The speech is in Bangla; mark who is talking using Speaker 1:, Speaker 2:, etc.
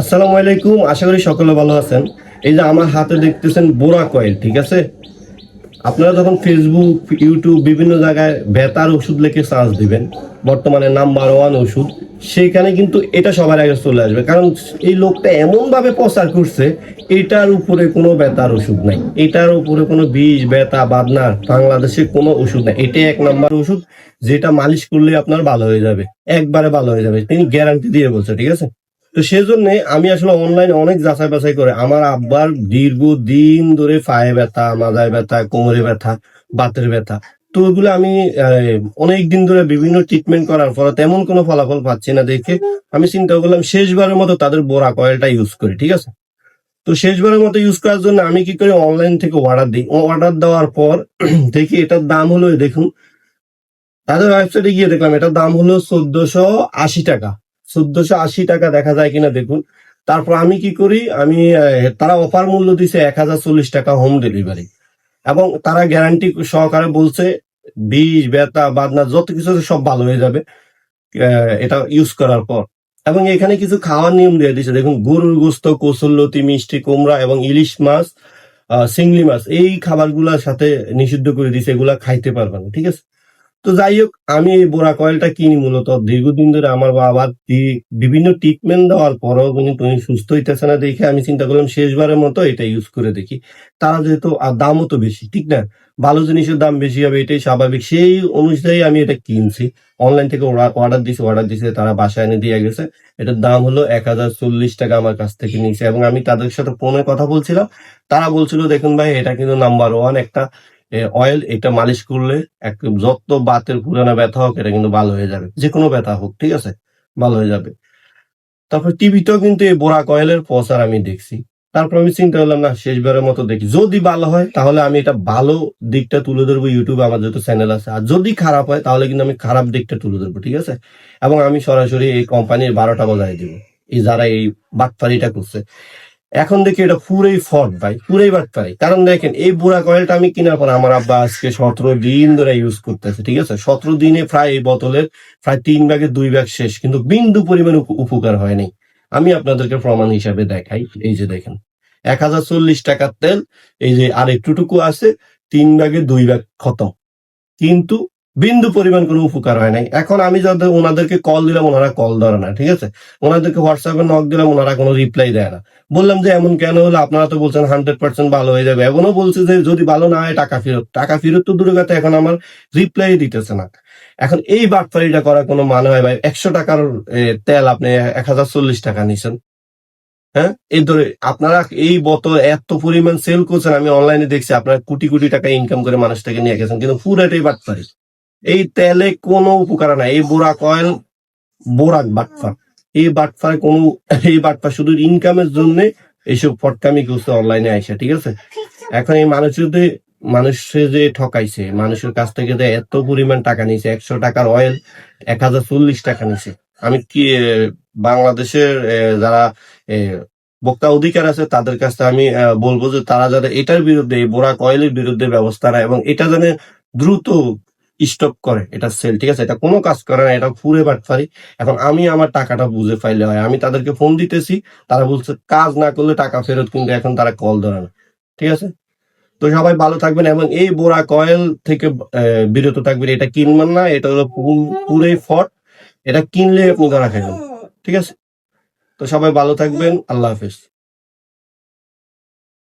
Speaker 1: আসসালামু আলাইকুম, আশা করি সকলে ভালো আছেন। এই যে আমার হাতে দেখতেছেন বোরা কয়েল, ঠিক আছে? আপনারা যখন ফেসবুক ইউটিউব বিভিন্ন জায়গায় বেতার ওষুধ লিখে সার্চ দিবেন, বর্তমানে নাম্বার ওয়ান ওষুধ, সেইখানে কিন্তু এটা সবার আগে চলে আসবে। কারণ এই লোকটা এমন ভাবে প্রচার করছে, এটার উপরে কোনো বেতার ওষুধ নাই। এটার উপরে কোনো বিষ বেতা বাদনার বাংলাদেশে কোনো ওষুধ নাই। এটাই এক নাম্বার ওষুধ, যেটা মালিশ করলে আপনার ভালো হয়ে যাবে। একবারে ভালো হয়ে যাবে। তিনি গ্যারান্টি দিয়ে বলছে, ঠিক আছে? তো সেই সেজন্য আমি আসলে অনলাইনে অনেক যাচাই বাছাই করে, আমার আব্বার দীর্ঘ দিন ধরে পায়ে ব্যথা মাথায় ব্যথা, কোমরে ব্যথা, বাতের ব্যথা। তো ওগুলো আমি অনেক দিন ধরে বিভিন্ন ট্রিটমেন্ট করার পর তেমন কোনো ফলাফল পাচ্ছি না দেখে আমি চিন্তা করলাম শেষবারের মতো তাদের বোরা কয়েলটা ইউজ করি, ঠিক আছে? তো শেষবারের মতো ইউজ করার জন্য আমি কি করি অনলাইন থেকে অর্ডার দিই। অর্ডার দেওয়ার পর দেখি এটার দাম হলো, দেখুন, তাদের ওয়েবসাইটে গিয়ে দেখলাম এটার দাম হলো চোদ্দশো আশি টাকা। চোদ্দশো আশি টাকা দেখা যায় কিনা দেখুন। তারপর আমি কি করি, আমি তারা অফার মূল্য দিছে এক হাজার চল্লিশ টাকা হোম ডেলিভারি এবং তারা গ্যারান্টি সহকারে বলছে, বিষ, ব্যথা, বাদনা, যত কিছু সব ভালো হয়ে যাবে এটা ইউজ করার পর। এবং এখানে কিছু খাওয়ার নিয়ম দিয়ে দিচ্ছে দেখুন, গরুর গোস্ত কসুল্লতি মিষ্টি, কুমড়া এবং ইলিশ মাছ চিংড়ি মাছ, এই খাবারগুলোর সাথে নিষিদ্ধ করে দিছে, এগুলা খাইতে পারবেন ঠিক আছে? তো যাই হোক, আমি এই বোরা কয়েলটা কিনি মূলত। দীর্ঘদিন ধরে আমার বাবা বিভিন্ন ট্রিটমেন্ট দেওয়ার পরেও কিন্তু উনি সুস্থ হইতেছে না দেখে আমি চিন্তা করলাম শেষবারের মতো এটা ইউজ করে দেখি। তারা যেহেতু দামও তো বেশি, ঠিক না? ভালো জিনিসের দাম বেশি হবে, এটাই স্বাভাবিক। সেই অনুযায়ী আমি এটা কিনছি। অনলাইন থেকে অর্ডার দিছি অর্ডার দিছে, তারা বাসায় এনে দিয়ে গেছে। এটার দাম হলো এক হাজার চল্লিশ টাকা আমার কাছ থেকে নিয়েছে। এবং আমি তাদের সাথে ফোনে কথা বলছিলাম। তারা বলছিল, দেখুন ভাই, এটা কিন্তু নাম্বার ওয়ান একটা। অয়েল এটা মালিশ করলে এক যত বাতের পুরানো ব্যথা হোক, এটা কিন্তু ভালো হয়ে যাবে। যে কোনো ব্যথা হোক, ঠিক আছে? ভালো হয়ে যাবে। তারপর টিভিতেও কিন্তু এই বোরাক অয়েলের প্রচার আমি দেখছি। তারপর আমি চিন্তা করলাম, না, শেষবারের মতো দেখি। যদি ভালো হয়, তাহলে আমি এটা ভালো দিকটা তুলে ধরবো ইউটিউবে আমার যেহেতু চ্যানেল আছে। আর যদি খারাপ হয়, তাহলে কিন্তু আমি খারাপ দিকটা তুলে ধরবো, ঠিক আছে? এবং আমি সরাসরি এই কোম্পানির বারোটা বাজায় দিব। এই যারা এই বাটপারিটা করছে। এখন দেখি এটা পুরোই ফট ভাই, পুরোই বাটপারি কারণ দেখেন, এই বুড়া কয়েলটা আমি কেনার পর আমার আব্বা আজকে সতেরো দিন ধরে ইউজ করতেছে, ঠিক আছে? সতেরো দিনে প্রায় এই বোতলের প্রায় তিন ভাগের দুই ভাগ শেষ, কিন্তু বিন্দু পরিমাণ উপ- উপকার হয়নি। আমি আপনাদেরকে প্রমাণ হিসাবে দেখাই, এই যে দেখেন। এক হাজার চল্লিশ টাকার তেল, এই যে আর একটুটুকু আছে, তিন ভাগের দুই ভাগ খতম। কিন্তু বিন্দু পরিমাণ কোনো উপকার হয় নাই। এখন আমি যাদের ওনাদেরকে কল দিলাম, ওনারা কল ধরে না, ঠিক আছে? ওনাদেরকে হোয়াটসঅ্যাপে নক দিলাম, ওনারা কোনো রিপ্লাই দেয় না। বললাম যে, এমন কেন হলো? আপনারা তো বলছেন হান্ড্রেড পার্সেন্ট ভালো হয়ে যাবে। এমনও বলছে যে, যদি ভালো না হয়, টাকা ফেরত। টাকা ফেরত তো দূরে কথা, এখন আমার রিপ্লাই দিতেছে না। এখন এই বাটফারিটা করার কোনো মানে হয় ভাই? একশো টাকার তেল আপনি এক হাজার চল্লিশ টাকা নিছেন। হ্যাঁ? এই ধরে আপনারা এই বোতল এত পরিমাণ সেল করছেন, আমি অনলাইনে দেখছি, আপনারা কোটি কোটি টাকা ইনকাম করে মানুষ থেকে নিয়ে গেছেন। কিন্তু পুরাটাই বাটফারি। এই তেলে কোনো উপকার নাই। এই বুড়া কয়েল, বোরাক বাটফার এই বাটফার কোন, এই বাটফার শুধু ইনকামের জন্য এইসব ফটকামি করছে অনলাইনে আইসা, ঠিক আছে? এখন এই মানুষ যদি মানুষে যে ঠকাইছে, মানুষের কাছ থেকে যে এত পরিমাণ টাকা নিয়েছে, একশো টাকার অয়েল এক হাজার চল্লিশ টাকা নিছে আমি কি বাংলাদেশের যারা বক্তা অধিকার আছে, তাদের কাছে আমি বলব যে তারা যাতে এটার বিরুদ্ধে, এই বোরাক অয়েলের বিরুদ্ধে ব্যবস্থা নেয় এবং এটা যেন দ্রুত স্টপ করে, এটা সেল ঠিক আছে? এটা কোনো কাজ করে না, এটা পুরে বাটফারি। এখন আমি আমার টাকাটা বুঝে ফাইলে হয়, আমি তাদেরকে ফোন দিতেছি, তারা বলছে, কাজ না করলে টাকা ফেরত কিন্তু এখন তারা কল ধরে না। ঠিক আছে? তো সবাই ভালো থাকবেন, এবং এই বোরা কয়েল থেকে বিরত থাকবেন। এটা কিনবেন না, এটা হলো পু- পুরোই ফট। এটা কিনলে আপনি ধরা খাইবেন, ঠিক আছে? তো সবাই ভালো থাকবেন, আল্লাহ হাফেজ।